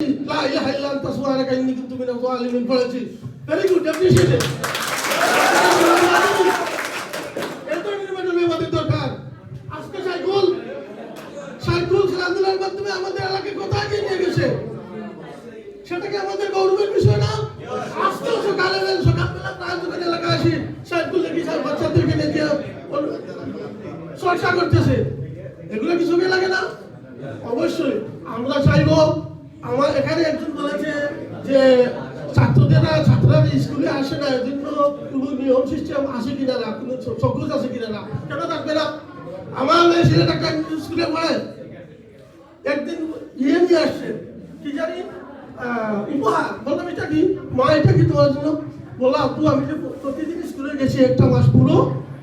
লা ইলাহা ইল্লা আনতা সুবহানাকা ইন্নী কুনতু মিনাজ জালিমিন পড়েছি। ভেরি গুড অ্যাপ্রিশিয়েটেড এত খেলাধুলার মাধ্যমে আমাদের গৌরবের বিষয় না? আজকে সকালে সকালবেলা প্রায় যখন এলাকায় আসি। সাইকুল দেখি বাচ্চাদেরকে নিয়ে করতেছে। এগুলো কি চোখে লাগে না? অবশ্যই। আমরা চাইব আমার এখানে একজন বলেছে যে ছাত্রদেরা, ছাত্ররা স্কুলে আসে না এর জন্য কোনো নিয়ম সিস্টেম আসে কিনা না, কোনো সবুজ আছে কিনা না, কেন থাকবে না? আমার মেয়ে ছেলেটা একটা স্কুলে পড়ে। একদিন ইয়ে নিয়ে আসছে, কি জানি উপহার। বললাম, এটা কি? মা, এটা কি তোমার জন্য? বললাম, আপু, আমি যে প্রতিদিন স্কুলে গেছি, একটা মাস পুরো।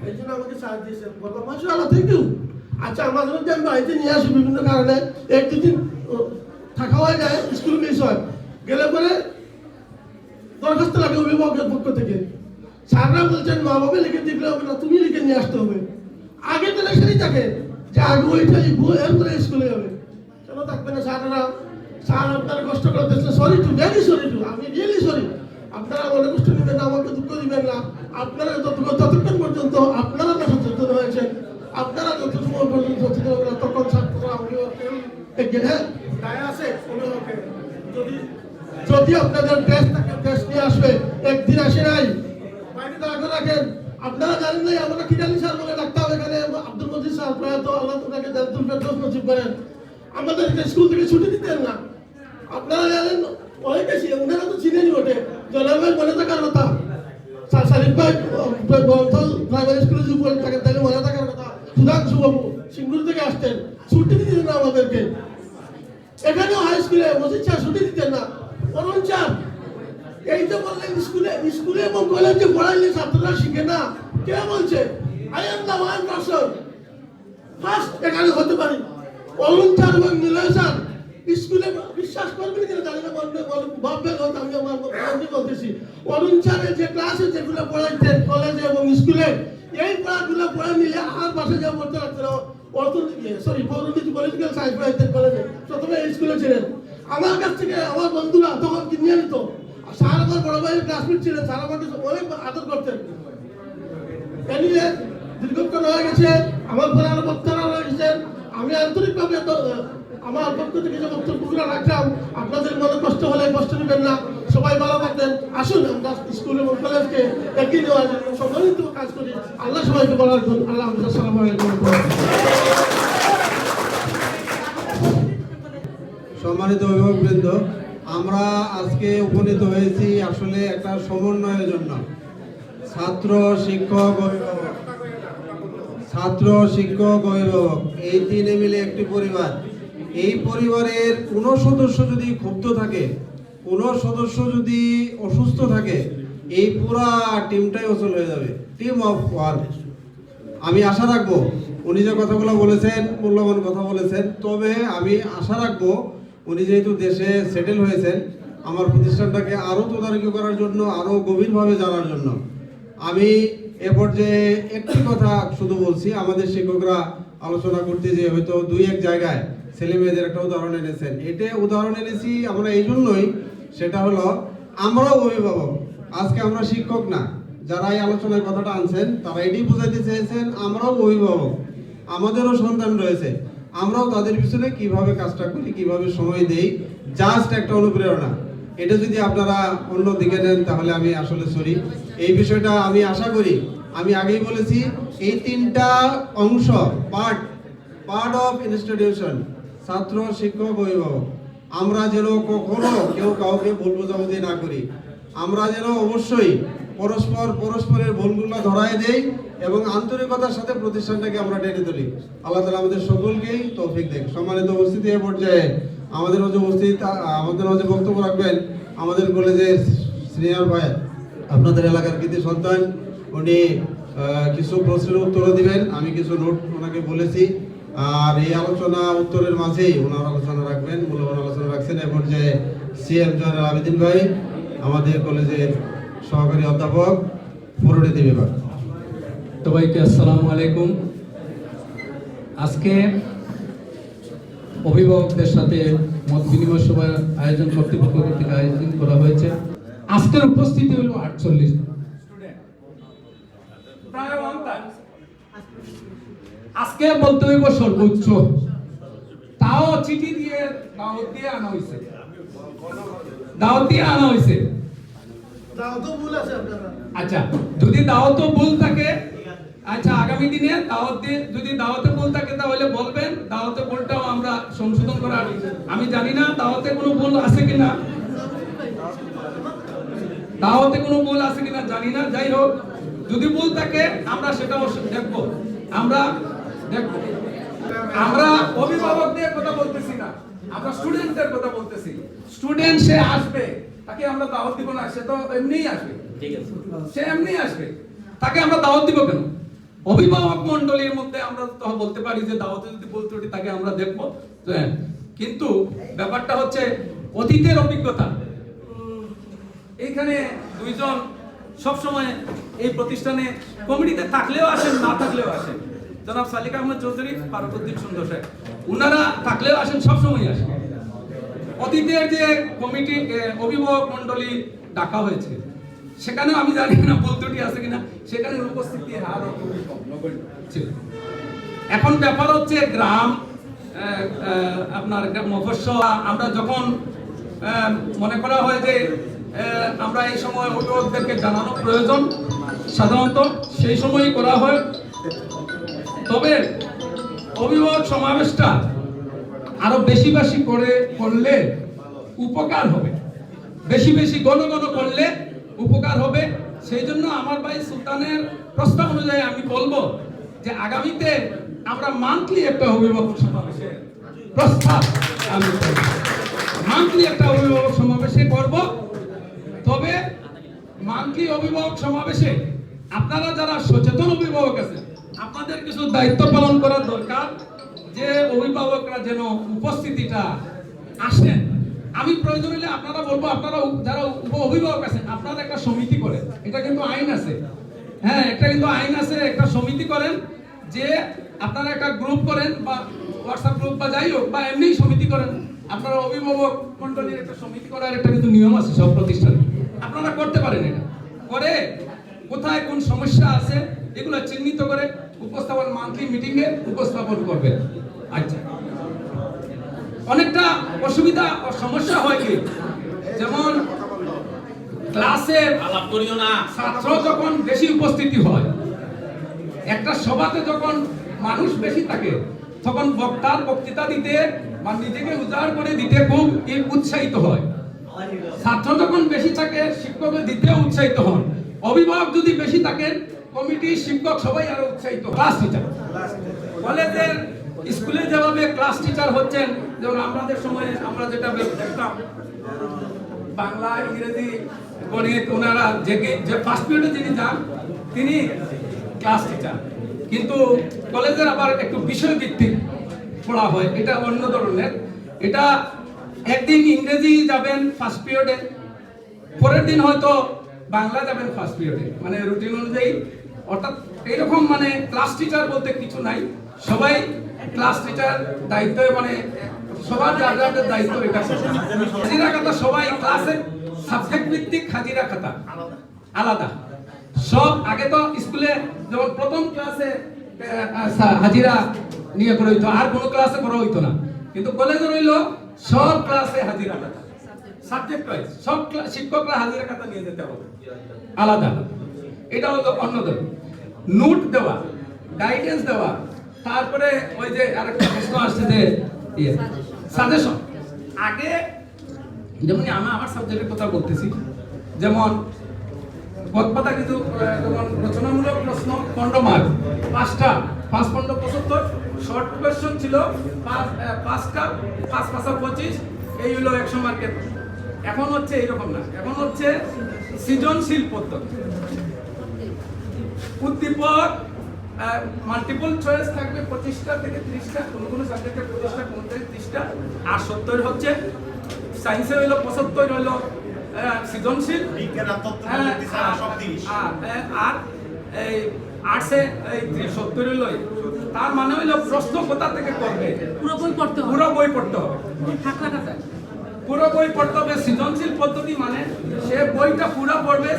এই জন্য আমাকে সাহায্য দিয়েছেন বললাম মাসা আল্লাহ থ্যাংক ইউ আচ্ছা আমার জন্য আমি বাড়িতে নিয়ে আসি বিভিন্ন কারণে। এক দুদিন থাকা যায় স্কুল মিস হয়। গেলে পরে দরখাস্ত লাগে অভিভাবকের পক্ষ থেকে। স্যাররা বলছেন, মা বাবা লিখে দিলে হবে না, তুমি লিখে নিয়ে আসতে হবে। আগে তো লেখারই থাকে, যে আগে ওইটা লিখব এরপরে স্কুলে যাবে। কেন থাকবে না স্যাররা? স্যার আপনারা কষ্ট করতেছে sorry too very sorry too আমি রিয়েলি সরি আপনারা মনে কষ্ট নেবেন না আমাকে দুঃখ দিবেন না? আপনারা যতক্ষণ পর্যন্ত আপনারা সচেতন হয়েছেন, আপনারা যত সময় পর্যন্ত সচেতন তখন ছাত্ররা অভিভাবকের অভিভাবকের যদি আপনাদের টেস্ট থাকে টেস্ট নিয়ে আসবে। একদিন আসে নাই। বাইরে আগে রাখেন। আপনারা জানেন নাই আমরা কি জানি স্যার বলে ডাক্তার এখানে। আব্দুল মজিদ স্যার প্রয়াত আল্লাহ তোমাকে জানতুল ফেরদৌস নসিব করেন। আমাদের স্কুল থেকে ছুটি দিতেন না। আপনারা জানেন অনেকে ওনারা তো চিনেনি ওঠে জনাবের মনে থাকার কথা। সারিফ ভাই বন্ধল প্রাইমারি স্কুলে যে পড়ে থাকেন তাহলে মনে থাকার কথা। সুধাংশু বাবু। সিঙ্গুর থেকে আসতেন, ছুটি দিতেন না আমাদেরকে। এখানেও হাই স্কুলে মসজিদ স্যার ছুটি দিতেন না। অরুণ স্যার, এই যে বললেন স্কুলে স্কুলে এবং কলেজে পড়াইলে ছাত্ররা শিখে না, কে বলছে? I am one person first এখানে হতে পারি। অরুণ এবং নিলয় স্কুলে বিশ্বাস করবেন কিনা জানি না ভাববেন হয়তো আমি আমার আমি বলতেছি। অরুণ স্যারের যে ক্লাসে যেগুলো পড়াইতেন কলেজে এবং স্কুলে এই পড়াগুলো পড়ে নিলে আর পাশে যা পড়তে লাগছে না অর্থনীতি সরি পৌরনীতি পলিটিক্যাল সায়েন্স পড়াইতেন কলেজে প্রথমে স্কুলে ছিলেন। আমার কাছ থেকে আমার বন্ধুরা তখন কি নিয়ে নিত। আর স্যার আমার বড় ভাইয়ের ক্লাসমেট ছিলেন স্যার আমাকে অনেক আদর করতেন। এনিয়ে দীর্ঘক্ষণ হয়ে গেছে, আমার প্রধান বক্তারা রয়েছেন আমি আন্তরিকভাবে আমার পক্ষ থেকে যে বক্তব্যগুলো রাখলাম, আপনাদের মনে কষ্ট হলে কষ্ট নেবেন না, সবাই ভালো থাকবেন। আসুন আমরা স্কুল কলেজকে এগিয়ে নেওয়ার জন্য সম্মানিত কাজ করি। আল্লাহ সবাইকে বলার জন্য আল্লাহ আসসালামু আলাইকুম। সম্মানিত অভিভাবকবৃন্দ, আমরা আজকে উপনীত হয়েছি আসলে একটা সমন্বয়ের জন্য। ছাত্র শিক্ষক ছাত্র শিক্ষক অভিভাবক, এই তিনে মিলে একটি পরিবার। এই পরিবারের কোনো সদস্য যদি ক্ষুব্ধ থাকে, কোনো সদস্য যদি অসুস্থ থাকে, এই পুরা টিমটাই অচল হয়ে যাবে। টিম অফ ওয়ার্ক আমি আশা রাখব, উনি যে কথাগুলো বলেছেন, মূল্যবান কথা বলেছেন, তবে আমি আশা রাখব, উনি যেহেতু দেশে সেটেল হয়েছেন, আমার প্রতিষ্ঠানটাকে আরও তদারকি করার জন্য, আরও গভীরভাবে জানার জন্য। আমি এ পর্যায়ে একটি কথা শুধু বলছি, আমাদের শিক্ষকরা আলোচনা করতে যে হয়তো দুই এক জায়গায় ছেলে মেয়েদের একটা উদাহরণ এনেছেন। এটা উদাহরণ এনেছি আমরা এই জন্যই, সেটা হলো, আমরাও অভিভাবক, আজকে আমরা শিক্ষক না। যারা এই আলোচনায় কথাটা আনছেন তারা এটি বোঝাতে চেয়েছেন, আমরাও অভিভাবক, আমাদেরও সন্তান রয়েছে। আমরাও তাদের পিছনে কীভাবে কাজটা করি, কীভাবে সময় দেই জাস্ট একটা অনুপ্রেরণা। এটা যদি আপনারা অন্য দিকে নেন, তাহলে আমি আসলে সরি। এই বিষয়টা আমি আশা করি, আমি আগেই বলেছি, এই তিনটা অংশ পার্ট পার্ট অফ ইনস্টিটিউশন ছাত্র, শিক্ষক, অভিভাবক, আমরা যেন কখনো কেউ কাউকে ভুল বোঝাবুঝি না করি। আমরা যেন অবশ্যই পরস্পর, পরস্পরের ভুলগুলো ধরায় দেই এবং আন্তরিকতার সাথে প্রতিষ্ঠানটাকে আমরা টেনে তুলি। আল্লাহ তালা আমাদের সকলকেই তৌফিক দেখ সম্মানিত উপস্থিতি এ পর্যায়ে আমাদের মাঝে উপস্থিত, আমাদের মাঝে বক্তব্য রাখবেন আমাদের কলেজের সিনিয়র ভাই আপনাদের এলাকার কৃতি সন্তান, উনি কিছু প্রশ্নের উত্তরও দিবেন, আমি কিছু নোট ওনাকে বলেছি। আর এই আলোচনা উত্তরের মাঝেই ওনার আলোচনা রাখবেন, মূল্যবান আলোচনা রাখছেন। এ পর্যায়ে সিএম জয়নাল আবেদিন ভাই, আমাদের কলেজের সহকারী অধ্যাপক পরিণতি বিভাগ। সবাইকে আসসালামু আলাইকুম। আজকে অভিভাবকদের সাথে মত বিনিময় সভার আয়োজন কর্তৃপক্ষ কর্তৃক আয়োজন করা হয়েছে। আজকের উপস্থিতি হলো আটচল্লিশ। আজকে বলতে হইব সর্বোচ্চ। তাও চিঠি দিয়ে দাওয়াত দিয়ে আনা হয়েছে দাওয়াত দিয়ে আনা হয়েছে তাও তো ভুল আছে আপনারা আচ্ছা যদি দাওয়াত ভুল থাকে আচ্ছা আগামী দিনে দাওয়াত যদি দাওয়াতে ভুল থাকে তাহলে বলবেন, দাওয়াতে ভুলটাও আমরা সংশোধন করার আমি জানি না দাওয়াতে কোনো ভুল আছে কিনা। দাওয়াতে কোনো ভুল আছে কিনা জানি না। যাই হোক, যদি ভুল থাকে, আমরা সেটাও দেখব। আমরা দেখব। আমরা অভিভাবকদের কথা বলতেছি না। আমরা স্টুডেন্টদের কথা বলতেছি। স্টুডেন্ট সে আসবে। তাকে আমরা দাওয়াত দিব না সে তো এমনিই আসবে। সে এমনি আসবে। তাকে আমরা দাওয়াত দিব কেন? অভিভাবক মন্ডলীর মধ্যে আমরা তো বলতে পারি যে দাওয়াতে যদি ভুল ত্রুটি তাকে আমরা দেখব। হ্যাঁ, কিন্তু ব্যাপারটা হচ্ছে অতীতের অভিজ্ঞতা। এইখানে দুইজন সব সময় এই প্রতিষ্ঠানে কমিটিতে থাকলেও আসেন না থাকলেও আসেন। জনাব সালিক আহমদ চৌধুরী পারকুদ্দিন সুন্দর সাহেব। উনারা থাকলেও আসেন সব সময় আসেন। অতীতের যে কমিটি অভিভাবক মন্ডলী ডাকা হয়েছে সেখানে আমি জানি না ভুল ত্রুটি আছে কিনা, সেখানে উপস্থিতি হার খুবই কম। এখন ব্যাপার হচ্ছে গ্রাম আপনার মফস্বল, আমরা যখন মনে করা হয় যে আমরা এই সময় অভিভাবকদেরকে জানানো প্রয়োজন, সাধারণত সেই সময়ই করা হয় তবে অভিভাবক সমাবেশটা আরও বেশি বেশি করে করলে উপকার হবে। বেশি বেশি ঘন ঘন করলে উপকার হবে। সেই জন্য আমার ভাই সুলতানের প্রস্তাব অনুযায়ী আমি বলব যে আগামীতে আমরা মান্থলি একটা অভিভাবক সমাবেশের প্রস্তাব আমি মান্থলি একটা অভিভাবক সমাবেশে করব। তবে মান্থলি অভিভাবক সমাবেশে আপনারা যারা সচেতন অভিভাবক আছেন, আপনাদের কিছু দায়িত্ব পালন করার দরকার। যে অভিভাবকরা যেন উপস্থিতিটা আসেন। আমি প্রয়োজন হলে আপনারা বলব, আপনারা যারা অভিভাবক আছেন, আপনারা একটা সমিতি করেন। এটা কিন্তু আইন আছে। হ্যাঁ একটা কিন্তু আইন আছে, একটা সমিতি করেন যে আপনারা একটা গ্রুপ করেন বা হোয়াটসঅ্যাপ গ্রুপ বা যাই হোক, বা এমনি সমিতি করেন। আপনারা অভিভাবক মন্ডলীর একটা সমিতি করার একটা কিন্তু নিয়ম আছে, সব প্রতিষ্ঠানে। আপনারা করতে পারেন এটা। করে কোথায় কোন সমস্যা আছে, এগুলো চিহ্নিত করে উপস্থাপন, মান্থলি মিটিংয়ে উপস্থাপন করবে আচ্ছা। অনেকটা অসুবিধা ও সমস্যা হয় কি? যেমন ক্লাসে আলাপ করিও না। ছাত্র যখন বেশি উপস্থিতি হয় একটা সভাতে যখন মানুষ বেশি থাকে তখন বক্তার বক্তৃতা দিতে বা নিজেকে উজাড় করে দিতে খুব উৎসাহিত হয়। ছাত্র যখন বেশি থাকে শিক্ষক দিতে উৎসাহিত হন। অভিভাবক যদি বেশি থাকেন কমিটি শিক্ষক সবাই আরও উৎসাহিত। Class teacher. কলেজের স্কুলে যেভাবে ক্লাস টিচার হচ্ছেন, যেমন আমাদের সময়ে আমরা যেটা দেখতাম, বাংলা, ইংরেজি, গণিত, ওনারা যে যে ফার্স্ট পিরিয়ডে যিনি যান, তিনি ক্লাস টিচার কিন্তু কলেজের আবার একটু বিষয় ভিত্তিক পড়া হয়, এটা অন্য ধরনের। এটা একদিন ইংরেজি যাবেন ফার্স্ট পিরিয়ডে পরের দিন হয়তো বাংলা যাবেন ফার্স্ট পিরিয়ডে মানে রুটিন অনুযায়ী, অর্থাৎ এইরকম মানে ক্লাস টিচার বলতে কিছু নাই। সবাই ক্লাস টিচার দায়িত্ব মানে সবার যার দায়িত্ব এটা হাজিরা খাতা সবাই ক্লাসে সাবজেক্ট ভিত্তিক হাজিরা খাতা। আলাদা। সব আগে তো স্কুলে যেমন প্রথম ক্লাসে হাজিরা নিয়ে করা হইতো, আর কোনো ক্লাসে করা হইতো না। কিন্তু কলেজে রইল, সব ক্লাসে হাজিরা খাতা। সাবজেক্ট ওয়াইজ সব শিক্ষকরা হাজিরা খাতা নিয়ে যেতে হবে। আলাদা। এটা হলো অন্যদের। নোট দেওয়া গাইডেন্স দেওয়া তারপরে ওই যে আরেকটা প্রশ্ন আসছে যে ইয়ে সাজেশন আগে যেমন আমি আমার সাবজেক্টের কথা বলতেছি, যেমন পদপাতা কিন্তু যেমন রচনামূলক প্রশ্ন পনেরো মার্ক পাঁচটা, পাঁচ পনেরো পঁচাত্তর শর্ট কোয়েশ্চন ছিল পাঁচ পাঁচটা পাঁচ পাঁচা পঁচিশ, এই হলো একশো মার্কের এখন হচ্ছে এইরকম না। এখন হচ্ছে সৃজনশীল পদ্ধতি। উদ্দীপক মাল্টিপল চয়েস থাকবে পঁচিশটা থেকে ত্রিশটা কোনো কোনো সাবজেক্টে পঁচিশটা কোনো ত্রিশটা। আর সত্তর হচ্ছে সায়েন্সে হইল পঁচাত্তর হইল সৃজনশীল। আর হ্যাঁ, আর- এই আর্টসে এই সত্তর হইল তার মানে হইল প্রশ্ন কোথা থেকে করবে? পুরো বই পড়তে হবে। পুরো বই পড়তে হবে। থাকলাটা যায় পুরো বই পড়তে হবে, সৃজনশীল পদ্ধতি মানে সে বইটা পুরো পড়বে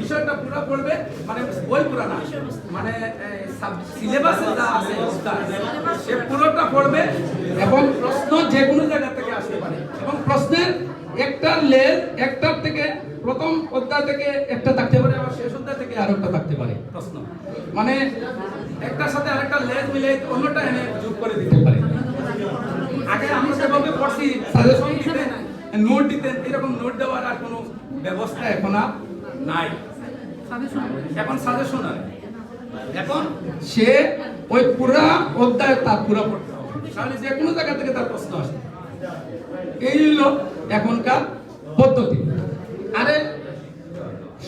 বিষয়টা পুরো পড়বে মানে বই পুরো না মানে সিলেবাসে যা আছে সে পুরোটা পড়বে এবং প্রশ্ন যে কোনো জায়গা থেকে আসতে পারে। এবং প্রশ্নের একটা লেজ একটার থেকে প্রথম অধ্যায় থেকে একটা থাকতে পারে, আবার শেষ অধ্যায় থেকে আরেকটা থাকতে পারে প্রশ্ন। মানে একটার সাথে আরেকটা লেজ মিলে অন্যটা এনে যোগ করে দিতে পারে আগে আমরা যেভাবে পড়ছি সাজেশন দিতেন নোট দিতেন এরকম নোট দেওয়ার আর কোনো ব্যবস্থা এখন আর নাই। এখন সাজেশন আর। এখন সে ওই অধ্যায় তার পড়তে তাহলে যে কোনো জায়গা থেকে তার প্রশ্ন আসে এই এখনকার পদ্ধতি। আরে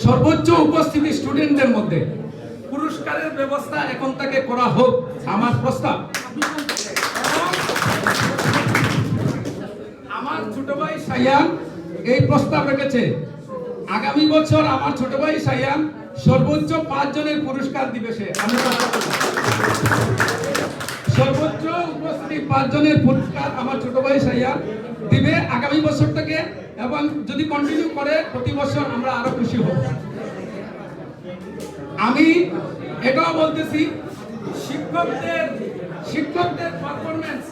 সর্বোচ্চ উপস্থিতি স্টুডেন্টদের মধ্যে পুরস্কারের ব্যবস্থা এখন থেকে করা হোক, আমার প্রস্তাব। আমার ছোট ভাই সাইয়ান এই প্রস্তাব রেখেছে। আগামী বছর আমার ছোট ভাই সাইয়ান সর্বোচ্চ পাঁচ জনের পুরস্কার দিবে সে। সর্বোচ্চ উপস্থিত পাঁচ জনের পুরস্কার আমার ছোট ভাই সাইয়ান দিবে আগামী বছর থেকে এবং যদি কন্টিনিউ করে, প্রতি বছর আমরা আরও খুশি হব। আমি এটাও বলতেছি, শিক্ষকদের শিক্ষকদের পারফরমেন্স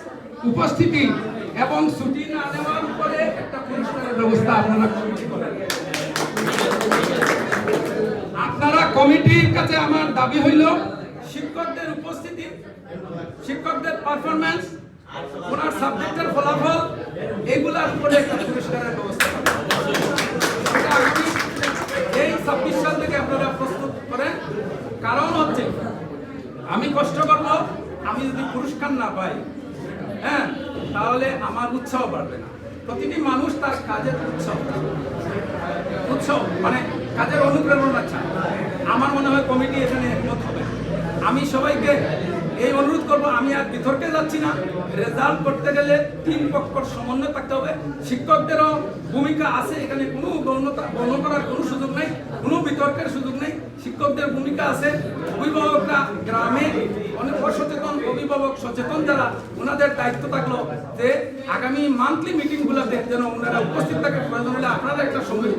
উপস্থিতি এবং ছুটি না নেওয়ার উপরে একটা পুরস্কারের ব্যবস্থা আপনারা কমিটি করেন আপনারা কমিটির কাছে আমার দাবি হইল, শিক্ষকদের উপস্থিতি, শিক্ষকদের পারফরমেন্স ওনার সাবজেক্টের ফলাফল, এগুলার উপরে একটা পুরস্কারের ব্যবস্থা। এই ছাব্বিশ সাল থেকে আপনারা প্রস্তুত করেন কারণ হচ্ছে, আমি কষ্ট করব, আমি যদি পুরস্কার না পাই হ্যাঁ তাহলে আমার উৎসাহ বাড়বে না। প্রতিটি মানুষ তার কাজের উৎসাহ। উৎসাহ মানে কাজের অনুপ্রেরণা চায়। আমার মনে হয় কমিটি এখানে একমত হবে। আমি সবাইকে এই অনুরোধ করব, আমি আর বিতর্কে যাচ্ছি না। রেজাল্ট করতে গেলে তিন পক্ষর সমন্বয় থাকতে হবে। শিক্ষকদেরও ভূমিকা আছে, এখানে কোনো গৌণতা গৌণ করার কোনো সুযোগ নেই। কোনো বিতর্কের সুযোগ নেই। শিক্ষকদের ভূমিকা আছে। অভিভাবকরা গ্রামে অনেক অসচেতন অভিভাবক সচেতন যারা, ওনাদের দায়িত্ব থাকল যে আগামী মান্থলি মিটিংগুলোতে যেন ওনারা উপস্থিত থাকে প্রয়োজন হলে আপনারা একটা সমিতি